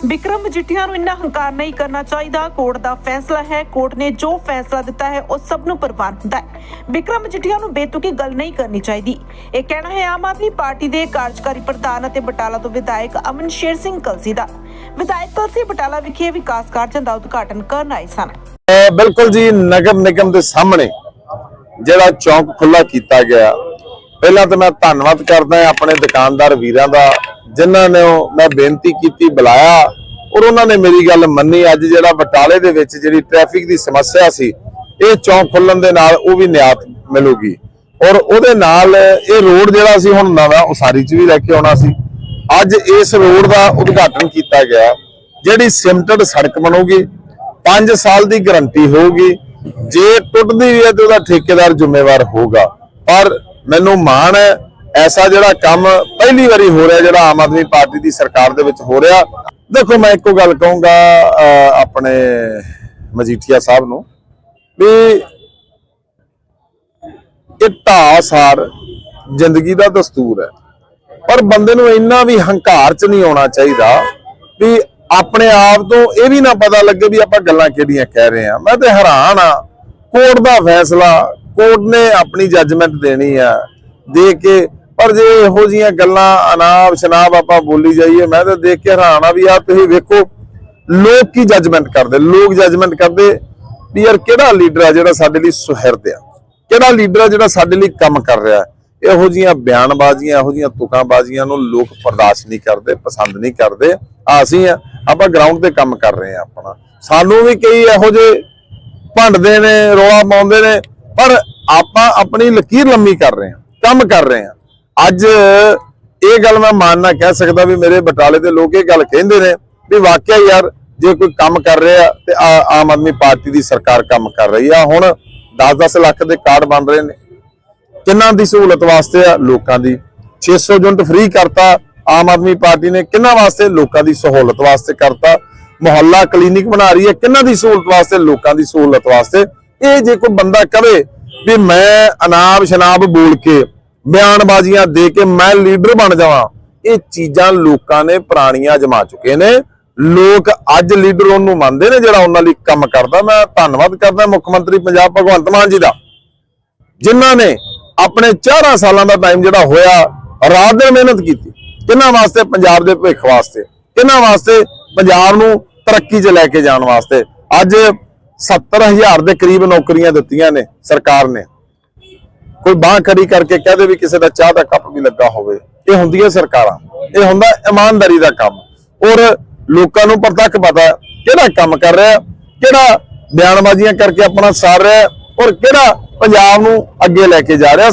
ਵਿਕਰਮ ਮਜੀਠੀਆ ਨੂੰ ਇੰਨਾ ਹੰਕਾਰ ਨਹੀਂ ਕਰਨਾ ਚਾਹੀਦਾ। ਕੋਰਟ ਦਾ ਫੈਸਲਾ ਹੈ। ਕੋਰਟ ਨੇ ਜੋ ਫੈਸਲਾ ਦਿੱਤਾ ਹੈ, ਉਹ ਸਭ ਨੂੰ ਪ੍ਰਵਾਨ ਹੁੰਦਾ ਹੈ। ਵਿਕਰਮ ਮਜੀਠੀਆ ਨੂੰ ਬੇਤੁਕੀ ਗੱਲ ਨਹੀਂ ਕਰਨੀ ਚਾਹੀਦੀ। ਇਹ ਕਹਿਣਾ ਹੈ, ਆਮ ਆਦਮੀ ਪਾਰਟੀ ਦੇ ਕਾਰਜਕਾਰੀ ਪ੍ਰਧਾਨ ਅਤੇ ਬਟਾਲਾ ਤੋਂ ਵਿਧਾਇਕ ਅਮਨ ਸ਼ੇਰ ਸਿੰਘ ਕਲਸੀ ਦਾ। ਵਿਧਾਇਕ ਕਲਸੀ ਬਟਾਲਾ ਵਿਖੇ ਵਿਕਾਸ ਕਾਰਜਾਂ ਦਾ ਉਦਘਾਟਨ ਕਰਨ ਆਏ ਸਨ। ਬਿਲਕੁਲ ਜੀ, ਨਗਰ ਨਿਗਮ ਦੇ ਸਾਹਮਣੇ ਜਿਹੜਾ ਚੌਂਕ ਖੁੱਲਾ ਕੀਤਾ ਗਿਆ। ਪਹਿਲਾਂ ਤਾਂ ਮੈਂ ਧੰਨਵਾਦ ਕਰਦਾ ਆਪਣੇ ਦੁਕਾਨਦਾਰ ਵੀਰਾਂ ਦਾ ਜਿਨ੍ਹਾਂ ਨੇ ਉਹ- ਮੈਂ ਬੇਨਤੀ ਕੀਤੀ, ਬੁਲਾਇਆ ਔਰ ਉਹਨਾਂ ਨੇ ਮੇਰੀ ਗੱਲ ਮੰਨੀ। ਅੱਜ ਜਿਹੜਾ ਬਟਾਲੇ ਦੇ ਵਿੱਚ ਜਿਹੜੀ ਟ੍ਰੈਫਿਕ ਦੀ ਸਮੱਸਿਆ ਸੀ, ਇਹ ਚੌਂਕ ਖੁੱਲਣ ਦੇ ਨਾਲ ਉਹ ਵੀ ਨਿਆਤ ਮਿਲੂਗੀ। ਔਰ ਉਹਦੇ ਨਾਲ ਇਹ ਰੋਡ ਜਿਹੜਾ ਸੀ, ਹੁਣ ਨਵਾਂ ਉਸਾਰੀ ਚ ਵੀ ਲੈ ਕੇ ਆਉਣਾ ਸੀ। ਅੱਜ ਇਸ ਰੋਡ ਦਾ ਉਦਘਾਟਨ ਕੀਤਾ ਗਿਆ, ਜਿਹੜੀ ਸਿਮਟਡ ਸੜਕ ਬਣੂਗੀ 5 ਸਾਲ ਦੀ ਗਾਰੰਟੀ ਹੋਊਗੀ। ਜੇ ਟੁੱਟਦੀ ਵੀ ਹੈ ਤੇ ਉਹਦਾ ਠੇਕੇਦਾਰ ਜ਼ਿੰਮੇਵਾਰ ਹੋਊਗਾ। ਪਰ ਮੈਨੂੰ ਮਾਣ ਹੈ ਐਸਾ ਜਿਹੜਾ ਕੰਮ ਪਹਿਲੀ ਵਾਰੀ ਹੋ ਰਿਹਾ ਜਿਹੜਾ ਆਮ ਆਦਮੀ ਪਾਰਟੀ ਦੀ ਸਰਕਾਰ ਦੇ ਵਿੱਚ ਹੋ ਰਿਹਾ। ਦੇਖੋ, ਮੈਂ ਇੱਕੋ ਗੱਲ ਕਹੂੰਗਾ ਆਪਣੇ ਮਜੀਠੀਆ ਸਾਹਿਬ ਨੂੰ ਵੀ ਇਹ ਢਾਸਾਰ ਜ਼ਿੰਦਗੀ ਦਾ ਦਸਤੂਰ ਹੈ। ਪਰ ਬੰਦੇ ਨੂੰ ਇੰਨਾ ਵੀ ਹੰਕਾਰ ਚ ਨਹੀਂ ਆਉਣਾ ਚਾਹੀਦਾ ਵੀ ਆਪਣੇ ਆਪ ਤੋਂ ਇਹ ਵੀ ਨਾ ਪਤਾ ਲੱਗੇ ਵੀ ਆਪਾਂ ਗੱਲਾਂ ਕਿਹੜੀਆਂ ਕਹਿ ਰਹੇ ਆ ਮੈਂ ਤੇ ਹੈਰਾਨ ਆ ਕੋਰਟ ਦਾ ਫੈਸਲਾ, ਕੋਰਟ ਨੇ ਆਪਣੀ ਜੱਜਮੈਂਟ ਦੇਣੀ ਆ, ਦੇ ਕੇ ਪਰ ਜੇ ਇਹੋ ਜੀਆਂ ਗੱਲਾਂ ਅਨਾਪ ਸ਼ਨਾਬ ਆਪਾਂ ਬੋਲੀ ਜਾਈਏ, ਮੈਂ ਤਾਂ ਦੇਖ ਕੇ ਹੈਰਾਨ ਆ ਵੀ ਆ ਤੁਸੀਂ ਵੇਖੋ, ਲੋਕ ਕੀ ਜੱਜਮੈਂਟ ਕਰਦੇ? ਲੋਕ ਜੱਜਮੈਂਟ ਕਰਦੇ ਵੀ ਯਾਰ ਕਿਹੜਾ ਲੀਡਰ ਆ ਜਿਹੜਾ ਸਾਡੇ ਲਈ ਸੁਹਿਰਦ ਆ? ਕਿਹੜਾ ਲੀਡਰ ਆ ਜਿਹੜਾ ਸਾਡੇ ਲਈ ਕੰਮ ਕਰ ਰਿਹਾ? ਇਹੋ ਜੀਆਂ ਬਿਆਨਬਾਜ਼ੀਆਂ, ਇਹੋ ਜੀਆਂ ਤੁਕਾਂਬਾਜ਼ੀਆਂ ਨੂੰ ਲੋਕ ਬਰਦਾਸ਼ਤ ਨਹੀਂ ਕਰਦੇ, ਪਸੰਦ ਨਹੀਂ ਕਰਦੇ। ਆ ਅਸੀਂ ਆ, ਆਪਾਂ ਗਰਾਊਂਡ ਤੇ ਕੰਮ ਕਰ ਰਹੇ ਆ ਆਪਣਾ। ਸਾਨੂੰ ਵੀ ਕਈ ਇਹੋ ਜਿਹੇ ਭੰਡਦੇ ਨੇ, ਰੋਲਾ ਪਾਉਂਦੇ ਨੇ, ਪਰ ਆਪਾਂ ਆਪਣੀ ਲਕੀਰ ਲੰਮੀ ਕਰ ਰਹੇ ਆ, ਕੰਮ ਕਰ ਰਹੇ ਆ। ਅੱਜ ਇਹ ਗੱਲ ਮੈਂ ਮਾਨਣਾ ਕਹਿ ਸਕਦਾ ਵੀ ਮੇਰੇ ਬਟਾਲੇ ਦੇ ਲੋਕ ਇਹ ਗੱਲ ਕਹਿੰਦੇ ਨੇ ਵੀ ਵਾਕਿਆ ਯਾਰ ਜੇ ਕੋਈ ਕੰਮ ਕਰ ਰਿਹਾ ਤੇ ਆਮ ਆਦਮੀ ਪਾਰਟੀ ਦੀ ਸਰਕਾਰ ਕੰਮ ਕਰ ਰਹੀ ਆ। ਹੁਣ 10-10 ਲੱਖ ਦੇ ਕਾਰਡ ਬਣ ਰਹੇ ਨੇ। ਕਿੰਨਾਂ ਦੀ ਸਹੂਲਤ ਵਾਸਤੇ ਆ? ਲੋਕਾਂ ਦੀ। 600 ਯੂਨਿਟ ਫ੍ਰੀ ਕਰਤਾ। ਆਮ ਆਦਮੀ ਪਾਰਟੀ ਨੇ ਕਿੰਨਾਂ ਵਾਸਤੇ? ਲੋਕਾਂ ਦੀ ਸਹੂਲਤ ਵਾਸਤੇ ਕਰਤਾ। ਮੁਹੱਲਾ ਕਲੀਨਿਕ ਬਣਾ ਰਹੀ ਹੈ। ਕਿੰਨਾਂ ਦੀ ਸਹੂਲਤ ਵਾਸਤੇ? ਲੋਕਾਂ ਦੀ ਸਹੂਲਤ ਵਾਸਤੇ। ਇਹ ਜੇ ਕੋਈ ਬੰਦਾ ਕਵੇ ਵੀ ਮੈਂ ਅਨਾਬ ਸ਼ਨਾਬ ਬੋਲ ਕੇ ਬਿਆਨਬਾਜ਼ੀਆਂ ਦੇ ਕੇ ਮੈਂ ਲੀਡਰ ਬਣ ਜਾਵਾਂ। ਇਹ ਚੀਜ਼ਾਂ ਲੋਕਾਂ ਨੇ ਪੁਰਾਣੀਆਂ ਜਮਾ ਚੁੱਕੇ ਨੇ। ਲੋਕ ਅੱਜ ਲੀਡਰ ਉਹਨੂੰ ਮੰਨਦੇ ਨੇ, ਜਿਹੜਾ ਉਹਨਾਂ ਲਈ ਕੰਮ ਕਰਦਾ। ਮੈਂ ਧੰਨਵਾਦ ਕਰਦਾ ਮੁੱਖ ਮੰਤਰੀ ਪੰਜਾਬ ਭਗਵੰਤ ਮਾਨ ਜੀ ਦਾ, ਜਿਨ੍ਹਾਂ ਨੇ ਆਪਣੇ 4 ਸਾਲਾਂ ਦਾ ਟਾਈਮ ਜਿਹੜਾ ਹੋਇਆ, ਰਾਤ ਦਿਨ ਮਿਹਨਤ ਕੀਤੀ। ਕਿਹਨਾਂ ਵਾਸਤੇ? ਪੰਜਾਬ ਦੇ ਭਵਿੱਖ ਵਾਸਤੇ। ਕਿਹਨਾਂ ਵਾਸਤੇ? ਪੰਜਾਬ ਨੂੰ ਤਰੱਕੀ 'ਚ ਲੈ ਕੇ ਜਾਣ ਵਾਸਤੇ। ਅੱਜ 70000 ਦੇ ਕਰੀਬ ਨੌਕਰੀਆਂ ਦਿੱਤੀਆਂ ਨੇ ਸਰਕਾਰ ਨੇ। ਕੋਈ ਬਾਹ ਖੜੀ ਕਰਕੇ ਕਹਦੇ ਵੀ ਕਿਸੇ ਦਾ ਚਾਹ ਦਾ ਕੱਪ ਵੀ ਲੱਗਾ ਹੋਵੇ। ਇਹ ਹੁੰਦੀਆਂ ਸਰਕਾਰਾਂ। ਇਹ ਹੁੰਦਾ ਇਮਾਨਦਾਰੀ ਦਾ ਕੰਮ। ਔਰ ਲੋਕਾਂ ਨੂੰ ਪ੍ਰਤੱਖ ਪਤਾ ਕਿਹੜਾ ਕੰਮ ਕਰ ਰਿਹਾ, ਕਿਹੜਾ ਬਿਆਨਬਾਜ਼ੀਆਂ ਕਰਕੇ ਆਪਣਾ ਸਾਰ ਰਿਹਾ ਔਰ ਕਿਹੜਾ ਪੰਜਾਬ ਨੂੰ ਅੱਗੇ ਲੈ ਕੇ ਜਾ ਰਿਹਾ।